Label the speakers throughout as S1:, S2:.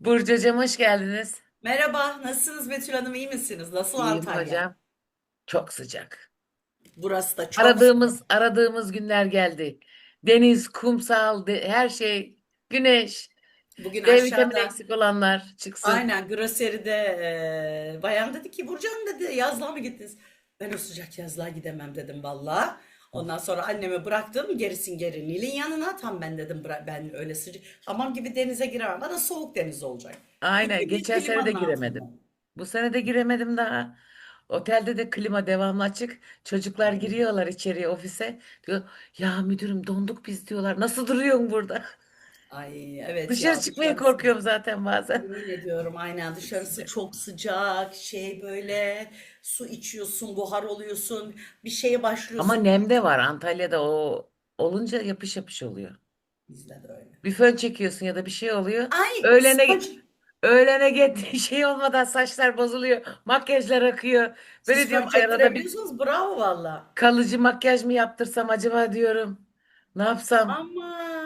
S1: Burcu hocam hoş geldiniz.
S2: Merhaba, nasılsınız Betül Hanım? iyi misiniz? Nasıl
S1: İyiyim
S2: Antalya?
S1: hocam. Çok sıcak.
S2: Burası da çok.
S1: Aradığımız aradığımız günler geldi. Deniz, kumsal, de- her şey, güneş,
S2: Bugün
S1: D vitamini
S2: aşağıda
S1: eksik olanlar çıksın.
S2: aynen groseride e, bayan dedi ki Burcu Hanım dedi yazlığa mı gittiniz? Ben o sıcak yazlığa gidemem dedim valla. Ondan sonra anneme bıraktım gerisin geri Nil'in yanına. Tam ben dedim "bıra- ben öyle sıcak hamam gibi denize giremem. Bana soğuk deniz olacak.
S1: Aynen.
S2: Gün
S1: Geçen sene de giremedim.
S2: altında.
S1: Bu sene de giremedim daha. Otelde de klima devamlı açık. Çocuklar giriyorlar içeriye ofise. Diyor ya müdürüm donduk biz diyorlar. Nasıl duruyorsun burada?
S2: Ay evet
S1: Dışarı
S2: ya
S1: çıkmaya
S2: dışarısı.
S1: korkuyorum zaten bazen.
S2: Yemin ediyorum aynen dışarısı çok sıcak şey böyle su içiyorsun buhar oluyorsun bir şeye
S1: Ama
S2: başlıyorsun
S1: nem de var. Antalya'da o olunca yapış yapış oluyor.
S2: bizde de öyle.
S1: Bir fön çekiyorsun ya da bir şey oluyor.
S2: Ay
S1: Öğlene
S2: saç
S1: öğlene get şey olmadan saçlar bozuluyor. Makyajlar akıyor. Böyle
S2: siz
S1: diyorum arada bir
S2: bravo valla.
S1: kalıcı makyaj mı yaptırsam acaba diyorum. Ne yapsam?
S2: Ama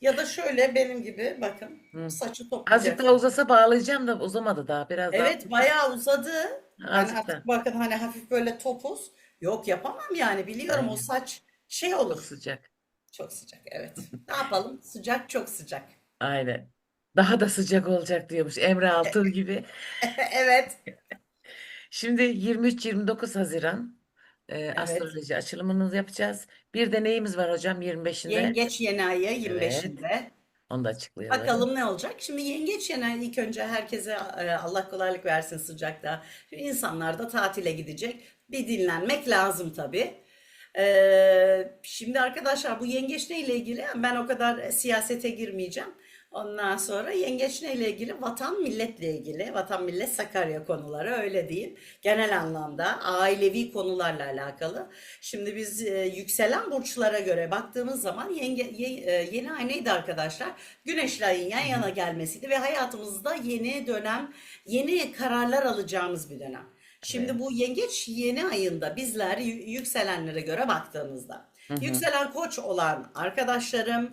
S2: ya da şöyle benim gibi bakın
S1: Hı.
S2: saçı
S1: Azıcık
S2: toplayacaksın.
S1: daha uzasa bağlayacağım da uzamadı daha. Biraz daha
S2: Evet bayağı uzadı. Ben
S1: azıcık da.
S2: artık bakın hani hafif böyle topuz. Yok yapamam yani biliyorum o
S1: Aynen.
S2: saç şey
S1: Çok
S2: olur.
S1: sıcak.
S2: Çok sıcak evet. Ne yapalım? Sıcak çok sıcak.
S1: Aynen. Daha da sıcak olacak diyormuş Emre Altun gibi.
S2: Evet.
S1: Şimdi 23-29 Haziran e,
S2: Evet.
S1: astroloji açılımını yapacağız. Bir de neyimiz var hocam 25'inde?
S2: Yengeç yeni ayı
S1: Evet.
S2: 25'inde.
S1: Onu da açıklayalım.
S2: Bakalım ne olacak? Şimdi yengeç ayı ilk önce herkese Allah kolaylık versin sıcakta. Şimdi insanlar da tatile gidecek. Bir dinlenmek lazım tabii. Ee, şimdi arkadaşlar bu yengeç ile ilgili? Ben o kadar siyasete girmeyeceğim. Ondan sonra yengeç ile ilgili? Vatan milletle ilgili. Vatan millet Sakarya konuları öyle diyeyim. Genel anlamda ailevi konularla alakalı. Şimdi biz e, yükselen burçlara göre baktığımız zaman yenge, ye- e, yeni ay neydi arkadaşlar? Güneşle ayın yan yana gelmesiydi ve hayatımızda yeni dönem, yeni kararlar alacağımız bir dönem. Şimdi
S1: Evet.
S2: bu yengeç yeni ayında bizler yü- yükselenlere göre baktığımızda
S1: Hı hı.
S2: yükselen koç olan arkadaşlarım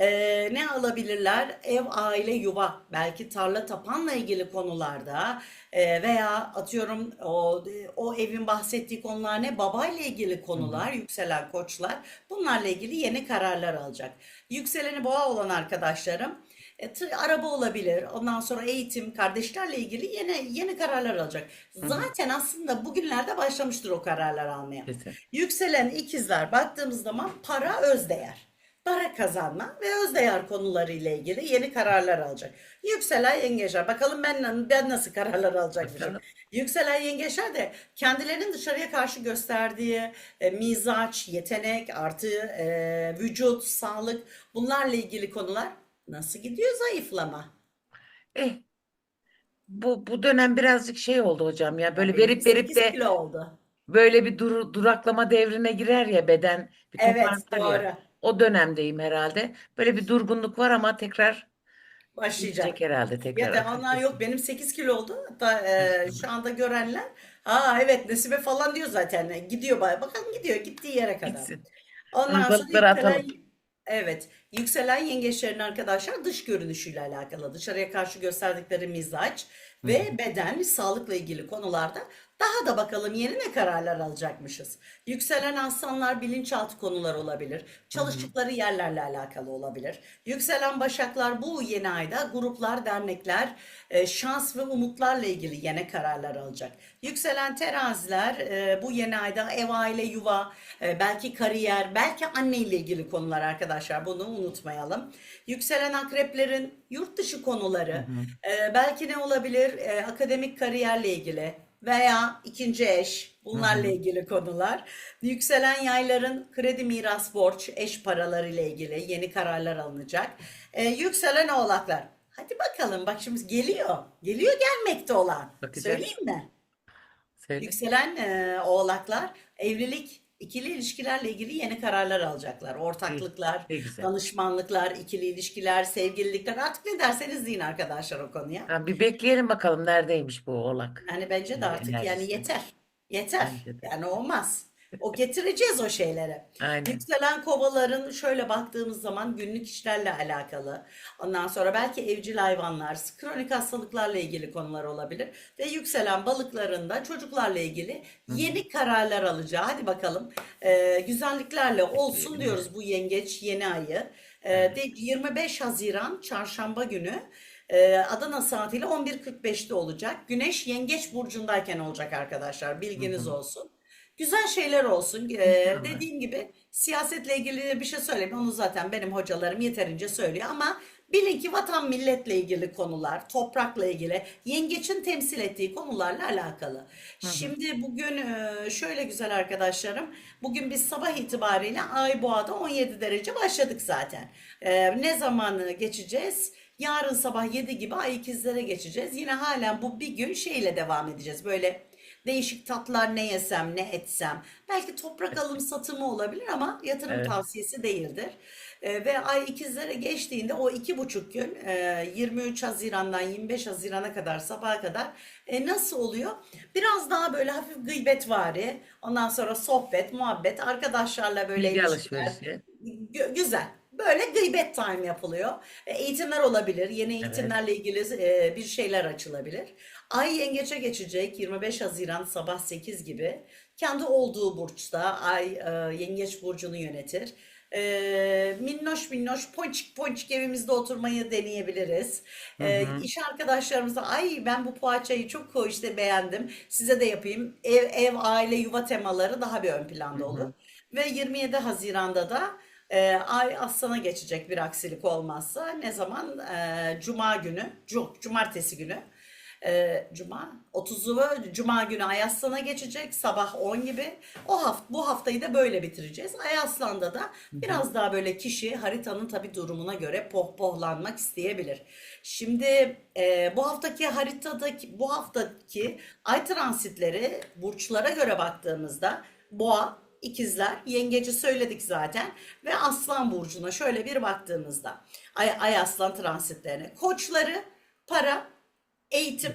S2: eee, ne alabilirler? Ev, aile, yuva, belki tarla tapanla ilgili konularda eee, veya atıyorum o, o evin bahsettiği konular ne? Babayla ilgili
S1: Hı hı.
S2: konular, yükselen koçlar bunlarla ilgili yeni kararlar alacak. Yükseleni boğa olan arkadaşlarım e, araba olabilir. Ondan sonra eğitim, kardeşlerle ilgili yeni yeni kararlar alacak. Zaten aslında bugünlerde başlamıştır o kararlar almaya.
S1: Kesin.
S2: Yükselen ikizler baktığımız zaman para özdeğer. Para kazanma ve özdeğer konuları ile ilgili yeni kararlar alacak. Yükselen yengeçler. Bakalım ben ben nasıl kararlar alacakmışım. Yükselen yengeçler de kendilerinin dışarıya karşı gösterdiği e, mizaç, yetenek, artı e, vücut, sağlık bunlarla ilgili konular nasıl gidiyor zayıflama?
S1: Eh, bu bu dönem birazcık şey oldu hocam ya böyle verip verip
S2: 8
S1: de
S2: kilo oldu.
S1: böyle bir dur, duraklama devrine girer ya beden bir
S2: Evet
S1: toparlar ya. O dönemdeyim herhalde. Böyle bir durgunluk var ama tekrar
S2: Başlayacak.
S1: herhalde
S2: Ya
S1: tekrar
S2: da onlar yok benim 8 kilo oldu. Hatta e, şu anda görenler aa evet Nesibe falan diyor zaten. Gidiyor baya. Bakalım gidiyor gittiği yere kadar.
S1: gitsin.
S2: Ondan sonra yükselen evet yükselen yengeçlerin arkadaşlar dış görünüşüyle alakalı. Dışarıya karşı gösterdikleri mizaç ve beden, sağlıkla ilgili konularda daha da bakalım yeni ne kararlar alacakmışız. Yükselen aslanlar bilinçaltı konular olabilir. Çalıştıkları yerlerle alakalı olabilir. Yükselen başaklar bu yeni ayda gruplar, dernekler, e, şans ve umutlarla ilgili yeni kararlar alacak. Yükselen teraziler e, bu yeni ayda ev, aile, yuva, e, belki kariyer, belki anne ile ilgili konular arkadaşlar. Bunu unutmayalım. Yükselen akreplerin yurt dışı konuları,
S1: hı.
S2: belki ne olabilir? Akademik kariyerle ilgili veya ikinci eş bunlarla
S1: hı.
S2: ilgili konular. Yükselen yayların kredi miras borç eş paraları ile ilgili yeni kararlar alınacak. E, yükselen oğlaklar. Hadi bakalım bak şimdi geliyor. Geliyor gelmekte olan.
S1: Bakacağız.
S2: Söyleyeyim mi?
S1: Söyle.
S2: Yükselen e, oğlaklar evlilik, ikili ilişkilerle ilgili yeni kararlar alacaklar. Ortaklıklar,
S1: Ne güzel.
S2: danışmanlıklar, ikili ilişkiler, sevgililikler artık ne derseniz deyin arkadaşlar o konuya.
S1: Ha, bir bekleyelim bakalım neredeymiş bu oğlak
S2: Yani bence de artık yani
S1: enerjisi.
S2: yeter. Yeter.
S1: Bence de.
S2: Yani olmaz. O getireceğiz o şeyleri.
S1: Aynen.
S2: Yükselen kovaların şöyle baktığımız zaman günlük işlerle alakalı. Ondan sonra belki evcil hayvanlar, kronik hastalıklarla ilgili konular olabilir. Ve yükselen balıkların da çocuklarla ilgili yeni kararlar alacağı. Hadi bakalım. Ee, güzelliklerle olsun diyoruz bu yengeç yeni ayı. Ee, de 25 Haziran çarşamba günü e, Adana saatiyle 11.45'te olacak. Güneş yengeç burcundayken olacak arkadaşlar. Bilginiz olsun. Güzel şeyler olsun. Ee, dediğim gibi siyasetle ilgili bir şey söyleyeyim. Onu zaten benim hocalarım yeterince söylüyor ama bilin ki vatan milletle ilgili konular, toprakla ilgili, yengeçin temsil ettiği konularla alakalı. Şimdi bugün e, şöyle güzel arkadaşlarım. Bugün biz sabah itibariyle Ay Boğa'da 17 derece başladık zaten. Ee, ne zaman geçeceğiz? Yarın sabah 7 gibi Ay ikizlere geçeceğiz. Yine halen bu bir gün şeyle devam edeceğiz. Böyle değişik tatlar ne yesem ne etsem. Belki toprak alım satımı olabilir ama yatırım
S1: Evet.
S2: tavsiyesi değildir. Ee, ve ay ikizlere geçtiğinde o iki buçuk gün e, 23 Haziran'dan 25 Haziran'a kadar sabaha kadar e, nasıl oluyor? Biraz daha böyle hafif gıybetvari, ondan sonra sohbet, muhabbet, arkadaşlarla böyle
S1: Bilgi
S2: ilişkiler.
S1: alışverişi.
S2: Gü- Güzel. Böyle gıybet time yapılıyor. E, Eğitimler olabilir. Yeni eğitimlerle ilgili e, bir şeyler açılabilir. Ay yengeçe geçecek 25 Haziran sabah 8 gibi. Kendi olduğu burçta Ay e, yengeç burcunu yönetir. E, minnoş minnoş ponçik ponçik evimizde oturmayı deneyebiliriz. E, iş arkadaşlarımıza ay ben bu poğaçayı çok işte beğendim. Size de yapayım. Ev, ev, aile, yuva temaları daha bir ön planda olur. Ve 27 Haziran'da da e, Ay Aslan'a geçecek bir aksilik olmazsa. Ne zaman? E, Cuma günü, cu- Cumartesi günü. E, Cuma, 30'u Cuma günü Ay Aslan'a geçecek sabah 10 gibi. O hafta, bu haftayı da böyle bitireceğiz. Ay Aslan'da da biraz daha böyle kişi haritanın tabii durumuna göre pohpohlanmak isteyebilir. Şimdi e, bu haftaki haritadaki bu haftaki ay transitleri burçlara göre baktığımızda Boğa, İkizler, Yengeci söyledik zaten ve Aslan burcuna şöyle bir baktığımızda Ay, Ay Aslan transitlerine koçları para, eğitim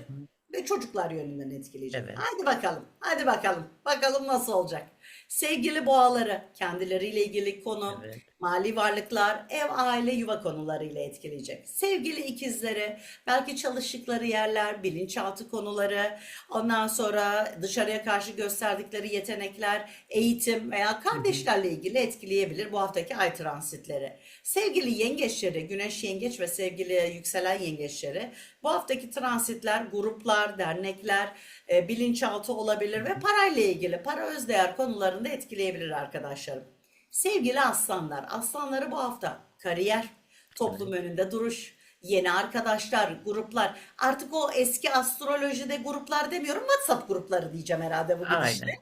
S2: ve çocuklar yönünden etkileyecek.
S1: Evet.
S2: Hadi bakalım. Hadi bakalım. Bakalım nasıl olacak. Sevgili boğaları kendileriyle ilgili konu,
S1: Evet.
S2: Mali varlıklar, ev, aile, yuva konularıyla etkileyecek. Sevgili ikizleri, belki çalıştıkları yerler, bilinçaltı konuları, ondan sonra dışarıya karşı gösterdikleri yetenekler, eğitim veya kardeşlerle ilgili etkileyebilir bu haftaki ay transitleri. Sevgili yengeçleri, güneş yengeç ve sevgili yükselen yengeçleri, bu haftaki transitler, gruplar, dernekler, e, bilinçaltı olabilir ve parayla ilgili, para özdeğer konularında etkileyebilir arkadaşlarım. Sevgili aslanlar, aslanları bu hafta kariyer, toplum önünde duruş, yeni arkadaşlar, gruplar. Artık o eski astrolojide gruplar demiyorum, WhatsApp grupları diyeceğim herhalde bu gidişle.
S1: Aynen.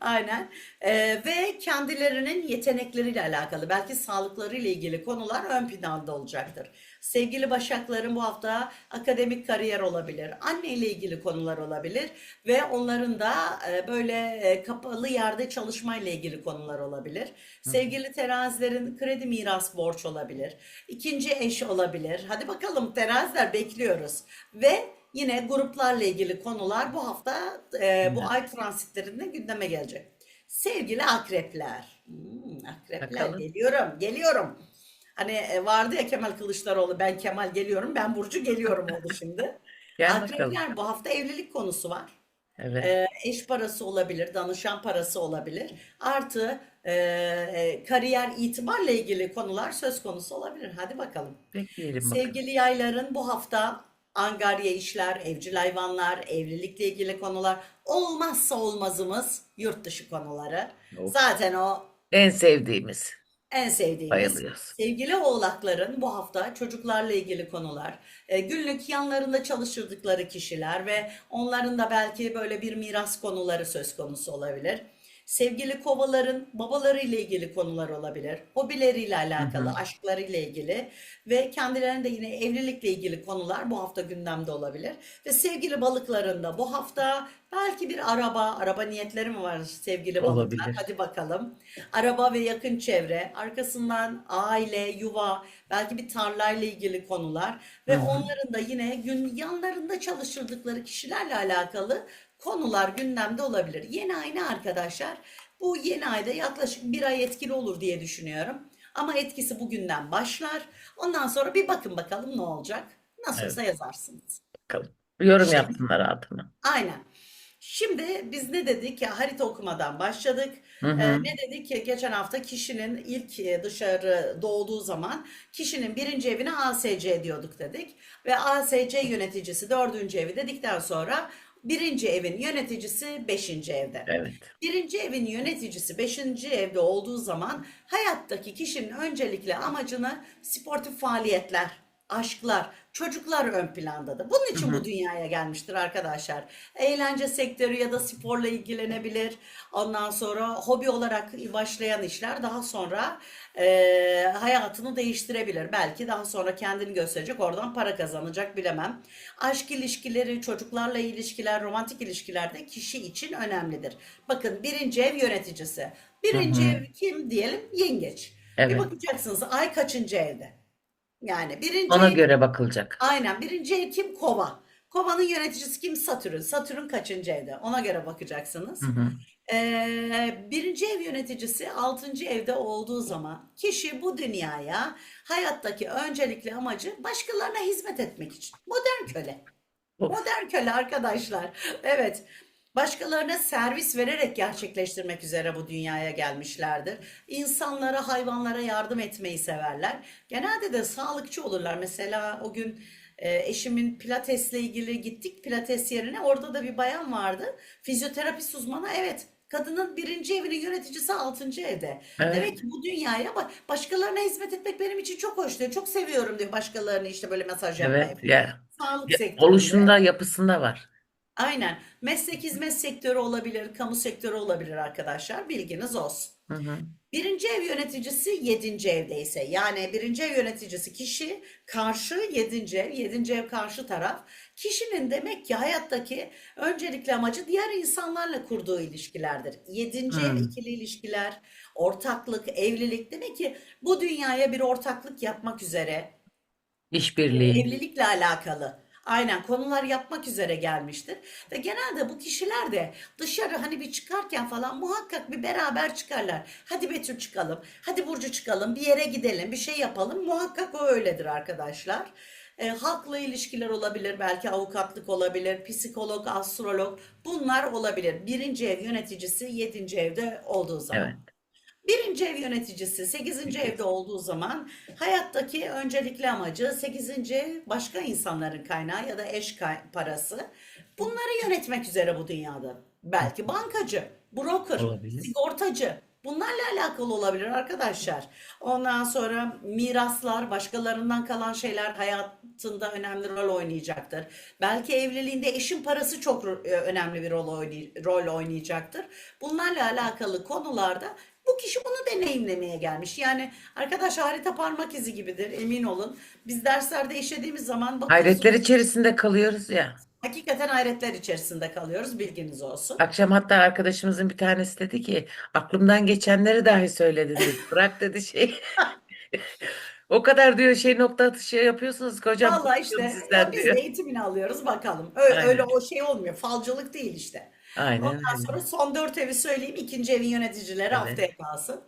S2: Aynen. Ee, ve kendilerinin yetenekleriyle alakalı, belki sağlıklarıyla ilgili konular ön planda olacaktır. Sevgili Başakların bu hafta akademik kariyer olabilir, anne ile ilgili konular olabilir ve onların da e, böyle e, kapalı yerde çalışmayla ilgili konular olabilir. Sevgili terazilerin kredi miras borç olabilir, ikinci eş olabilir. Hadi bakalım teraziler bekliyoruz ve Yine gruplarla ilgili konular bu hafta e, bu ay transitlerinde gündeme gelecek. Sevgili akrepler. Hmm, akrepler
S1: Bakalım.
S2: geliyorum, geliyorum. Hani e, vardı ya Kemal Kılıçdaroğlu ben Kemal geliyorum, ben Burcu geliyorum oldu şimdi.
S1: Gel bakalım.
S2: Akrepler bu hafta evlilik konusu var.
S1: Evet.
S2: E, eş parası olabilir, danışan parası olabilir. Artı e, e, kariyer itibarla ilgili konular söz konusu olabilir. Hadi bakalım.
S1: Bekleyelim bakalım.
S2: Sevgili yayların bu hafta angarya işler, evcil hayvanlar, evlilikle ilgili konular, olmazsa olmazımız yurt dışı konuları.
S1: Of.
S2: Zaten o
S1: En sevdiğimiz.
S2: en sevdiğimiz.
S1: Bayılıyoruz.
S2: Sevgili oğlakların bu hafta çocuklarla ilgili konular, e, günlük yanlarında çalıştırdıkları kişiler ve onların da belki böyle bir miras konuları söz konusu olabilir. Sevgili kovaların babalarıyla ilgili konular olabilir, hobileriyle alakalı, aşklarıyla ilgili ve kendilerinde yine evlilikle ilgili konular bu hafta gündemde olabilir. Ve sevgili balıkların da bu hafta belki bir araba, araba niyetleri mi var sevgili balıklar?
S1: Olabilir.
S2: Hadi bakalım. Araba ve yakın çevre, arkasından aile, yuva, belki bir tarlayla ilgili konular ve onların da yine gün yanlarında çalıştırdıkları kişilerle alakalı konular gündemde olabilir. Yeni ay ne arkadaşlar? Bu yeni ayda yaklaşık bir ay etkili olur diye düşünüyorum. Ama etkisi bugünden başlar. Ondan sonra bir bakın bakalım ne olacak. Nasıl
S1: Evet.
S2: yazarsınız.
S1: Bakalım. Yorum
S2: Şimdi,
S1: yapsınlar altına.
S2: aynen. Şimdi biz ne dedik ya harita okumadan başladık.
S1: Hı
S2: Ee,
S1: hı.
S2: ne dedik ki geçen hafta kişinin ilk e, dışarı doğduğu zaman kişinin birinci evine ASC diyorduk dedik. Ve ASC yöneticisi dördüncü evi dedikten sonra birinci evin yöneticisi beşinci evde.
S1: Evet.
S2: Birinci evin yöneticisi beşinci evde olduğu zaman hayattaki kişinin öncelikle amacını sportif faaliyetler, aşklar, çocuklar ön plandadır. Bunun için bu dünyaya gelmiştir arkadaşlar. Eğlence sektörü ya da sporla ilgilenebilir. Ondan sonra hobi olarak başlayan işler daha sonra eee, hayatını değiştirebilir. Belki daha sonra kendini gösterecek, oradan para kazanacak bilemem. Aşk ilişkileri, çocuklarla ilişkiler, romantik ilişkilerde kişi için önemlidir. Bakın birinci ev yöneticisi. Birinci ev kim diyelim? Yengeç. Bir
S1: Evet.
S2: bakacaksınız ay kaçıncı evde? Yani birinci
S1: Ona göre bakılacak.
S2: Aynen. Birinci ev kim? Kova. Kovanın yöneticisi kim? Satürn. Satürn kaçıncı evde? Ona göre bakacaksınız.
S1: Hı hı.
S2: Ee, birinci ev yöneticisi altıncı evde olduğu zaman kişi bu dünyaya hayattaki öncelikli amacı başkalarına hizmet etmek için. Modern köle.
S1: Of.
S2: Modern köle arkadaşlar. Evet. Başkalarına servis vererek gerçekleştirmek üzere bu dünyaya gelmişlerdir. İnsanlara, hayvanlara yardım etmeyi severler. Genelde de sağlıkçı olurlar. Mesela o gün e, eşimin pilatesle ilgili gittik pilates yerine. Orada da bir bayan vardı. Fizyoterapist uzmanı. Evet. Kadının birinci evinin yöneticisi altıncı evde.
S1: Evet.
S2: Demek ki bu dünyaya bak başkalarına hizmet etmek benim için çok hoş diyor. Çok seviyorum diyor başkalarını işte böyle mesaj yapmayı.
S1: Evet. Ya,
S2: Sağlık
S1: ya
S2: sektöründe.
S1: oluşunda, yapısında var.
S2: Aynen. Meslek hizmet sektörü olabilir, kamu sektörü olabilir arkadaşlar. Bilginiz olsun.
S1: Hı hı.
S2: Birinci ev yöneticisi yedinci evdeyse yani birinci ev yöneticisi kişi karşı yedinci ev, yedinci ev karşı taraf. Kişinin demek ki hayattaki öncelikli amacı diğer insanlarla kurduğu ilişkilerdir. Yedinci ev
S1: Hı.
S2: ikili ilişkiler, ortaklık, evlilik demek ki bu dünyaya bir ortaklık yapmak üzere
S1: İşbirliği.
S2: evlilikle alakalı aynen konular yapmak üzere gelmiştir. Ve genelde bu kişiler de dışarı hani bir çıkarken falan muhakkak bir beraber çıkarlar. Hadi Betül çıkalım, hadi Burcu çıkalım, bir yere gidelim, bir şey yapalım. Muhakkak o öyledir arkadaşlar. E, halkla ilişkiler olabilir, belki avukatlık olabilir, psikolog, astrolog bunlar olabilir. Birinci ev yöneticisi yedinci evde olduğu zaman.
S1: Evet.
S2: Birinci ev yöneticisi 8. evde olduğu zaman hayattaki öncelikli amacı 8. ev başka insanların kaynağı ya da eş parası. Bunları yönetmek üzere bu dünyada. Belki bankacı, broker,
S1: Olabilir.
S2: sigortacı. Bunlarla alakalı olabilir arkadaşlar. Ondan sonra miraslar, başkalarından kalan şeyler hayatında önemli rol oynayacaktır. Belki evliliğinde eşin parası çok e, önemli bir rol oynayacaktır. Bunlarla alakalı konularda bu kişi bunu deneyimlemeye gelmiş. Yani arkadaş harita parmak izi gibidir emin olun. Biz derslerde işlediğimiz zaman
S1: Hayretler
S2: bakıyorsunuz
S1: içerisinde kalıyoruz ya.
S2: hakikaten hayretler içerisinde kalıyoruz bilginiz olsun.
S1: Akşam hatta arkadaşımızın bir tanesi dedi ki aklımdan geçenleri dahi söyledin dedi. Bırak dedi şey. O kadar diyor şey nokta atışı yapıyorsunuz ki hocam korkuyorum
S2: işte ya biz de
S1: diyor.
S2: eğitimini alıyoruz bakalım. Öyle, öyle o şey olmuyor. Falcılık değil işte.
S1: Aynen
S2: Ondan
S1: öyle.
S2: sonra son dört evi söyleyeyim. İkinci evin yöneticileri
S1: Evet.
S2: haftaya kalsın.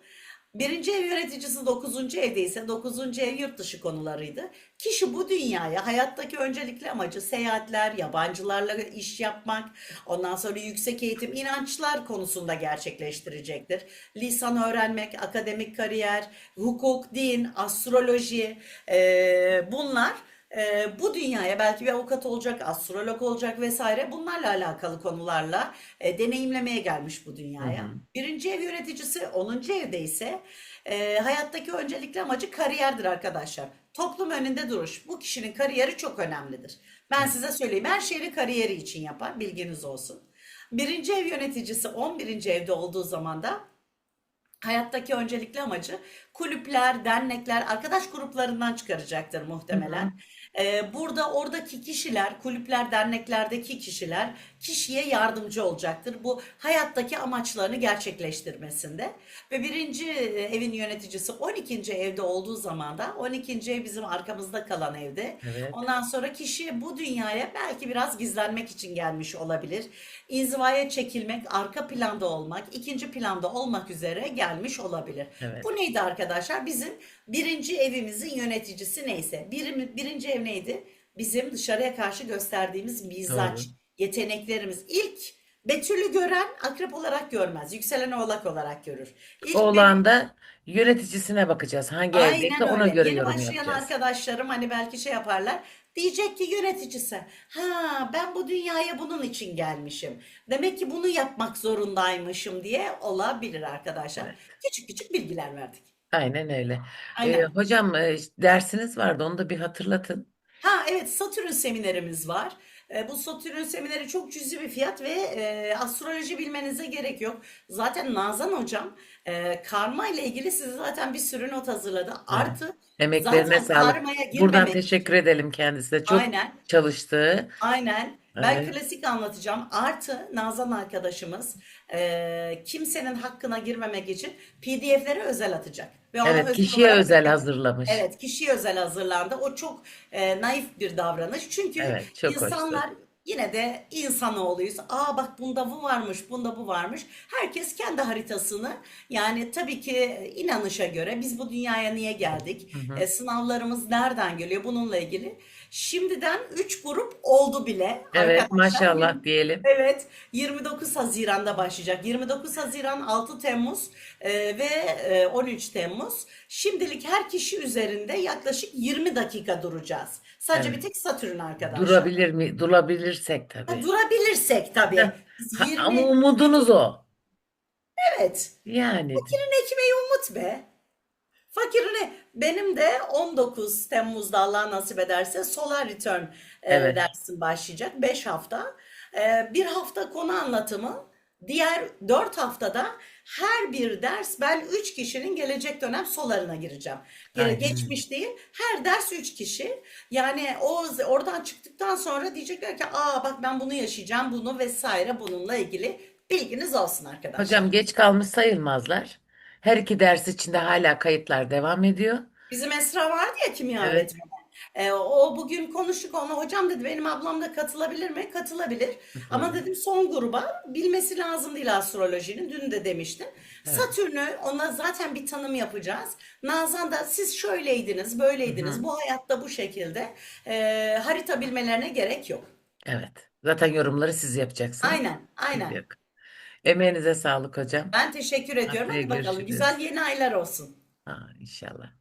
S2: Birinci ev yöneticisi dokuzuncu evdeyse dokuzuncu ev yurt dışı konularıydı. Kişi bu dünyaya hayattaki öncelikli amacı seyahatler, yabancılarla iş yapmak, ondan sonra yüksek eğitim, inançlar konusunda gerçekleştirecektir. Lisan öğrenmek, akademik kariyer, hukuk, din, astroloji eee, bunlar eee, bu dünyaya belki bir avukat olacak, astrolog olacak vesaire bunlarla alakalı konularla e, deneyimlemeye gelmiş bu
S1: Hı
S2: dünyaya.
S1: hı.
S2: Birinci ev yöneticisi 10. evde ise e, hayattaki öncelikli amacı kariyerdir arkadaşlar. Toplum önünde duruş. Bu kişinin kariyeri çok önemlidir. Ben size söyleyeyim her şeyi kariyeri için yapar bilginiz olsun. Birinci ev yöneticisi 11. evde olduğu zaman da hayattaki öncelikli amacı kulüpler, dernekler, arkadaş gruplarından çıkaracaktır
S1: Hı hı.
S2: Ee, burada oradaki kişiler, kulüpler, derneklerdeki kişiler kişiye yardımcı olacaktır. Bu hayattaki amaçlarını gerçekleştirmesinde. Ve birinci e, evin yöneticisi 12. evde olduğu zaman da 12. ev bizim arkamızda kalan evde.
S1: Evet.
S2: Ondan sonra kişi bu dünyaya belki biraz gizlenmek için gelmiş olabilir. İnzivaya çekilmek, arka planda olmak, ikinci planda olmak üzere gelmiş olabilir.
S1: Evet.
S2: Bu neydi arkadaşlar? Bizim birinci evimizin yöneticisi neyse. Bir, birinci ev neydi? Bizim dışarıya karşı gösterdiğimiz mizaç,
S1: Doğru.
S2: Yeteneklerimiz. İlk Betül'ü gören akrep olarak görmez. Yükselen oğlak olarak görür. İlk
S1: Oğlan da yöneticisine bakacağız. Hangi evdeyse
S2: Aynen
S1: ona
S2: öyle.
S1: göre
S2: Yeni
S1: yorum
S2: başlayan
S1: yapacağız.
S2: arkadaşlarım hani belki şey yaparlar. Diyecek ki yöneticisi, ha ben bu dünyaya bunun için gelmişim. Demek ki bunu yapmak zorundaymışım diye olabilir arkadaşlar.
S1: Evet.
S2: Küçük küçük bilgiler verdik.
S1: Aynen öyle. Ee,
S2: Aynen.
S1: hocam e, dersiniz vardı onu da bir hatırlatın.
S2: Ha evet Satürn seminerimiz var. E, bu Satürn semineri çok cüzi bir fiyat ve e, astroloji bilmenize gerek yok. Zaten Nazan hocam e, karma ile ilgili size zaten bir sürü not hazırladı. Artı
S1: Emeklerine
S2: zaten
S1: sağlık. Buradan teşekkür edelim kendisine. Çok
S2: aynen
S1: çalıştı.
S2: Aynen. Ben
S1: Evet.
S2: klasik anlatacağım. Artı Nazan arkadaşımız e, kimsenin hakkına girmemek için PDF'leri özel atacak. Ve
S1: Evet,
S2: özel
S1: kişiye özel
S2: ödeme-
S1: hazırlamış.
S2: Evet, kişiye özel hazırlandı. O çok e, naif bir davranış. Çünkü
S1: Evet, çok hoştu.
S2: insanlar yine de insanoğluyuz. Aa bak bunda bu varmış, bunda bu varmış. Herkes kendi haritasını yani tabii ki inanışa göre biz bu dünyaya niye geldik?
S1: Hı hı.
S2: E, sınavlarımız nereden geliyor? Bununla ilgili. Şimdiden 3 grup oldu bile
S1: Evet,
S2: arkadaşlar.
S1: maşallah diyelim.
S2: Evet, 29 Haziran'da başlayacak. 29 Haziran, 6 Temmuz e, ve e, 13 Temmuz. Şimdilik her kişi üzerinde yaklaşık 20 dakika duracağız. Sadece
S1: Evet.
S2: bir tek Satürn arkadaşlar.
S1: Durabilir mi? Durabilirsek
S2: Ha,
S1: tabii.
S2: durabilirsek tabii.
S1: Heh,
S2: Biz
S1: Ha,
S2: 20
S1: ama umudunuz o.
S2: evet.
S1: Yani
S2: Fakirin ekmeği umut be. Fakirin benim de 19 Temmuz'da Allah nasip ederse Solar Return e,
S1: Evet.
S2: dersim başlayacak. 5 hafta. E, bir hafta konu anlatımı. Diğer 4 haftada her bir ders ben 3 kişinin gelecek dönem solarına gireceğim.
S1: Aynen.
S2: Geçmiş değil. Her ders 3 kişi. Yani o oradan çıktıktan sonra diyecekler ki aa bak ben bunu yaşayacağım bunu vesaire bununla ilgili bilginiz olsun arkadaşlar.
S1: hocam geç kalmış sayılmazlar. Her iki ders içinde hala kayıtlar devam ediyor.
S2: Bizim Esra vardı ya kimya
S1: Evet.
S2: öğretmeni. Ee, o bugün konuştuk ona hocam dedi benim ablam da katılabilir mi? Katılabilir. Ama dedim son gruba bilmesi lazım değil astrolojinin. Dün de demiştim.
S1: Evet.
S2: Satürn'ü ona zaten bir tanım yapacağız. Nazan da siz şöyleydiniz, böyleydiniz. Bu hayatta bu şekilde. Ee, harita bilmelerine gerek yok.
S1: Evet. Zaten yorumları siz yapacaksınız.
S2: Aynen, aynen.
S1: yok. Emeğinize sağlık hocam.
S2: Ben teşekkür ediyorum.
S1: Haftaya
S2: Hadi bakalım.
S1: görüşürüz.
S2: Güzel yeni aylar olsun.
S1: Ha, inşallah.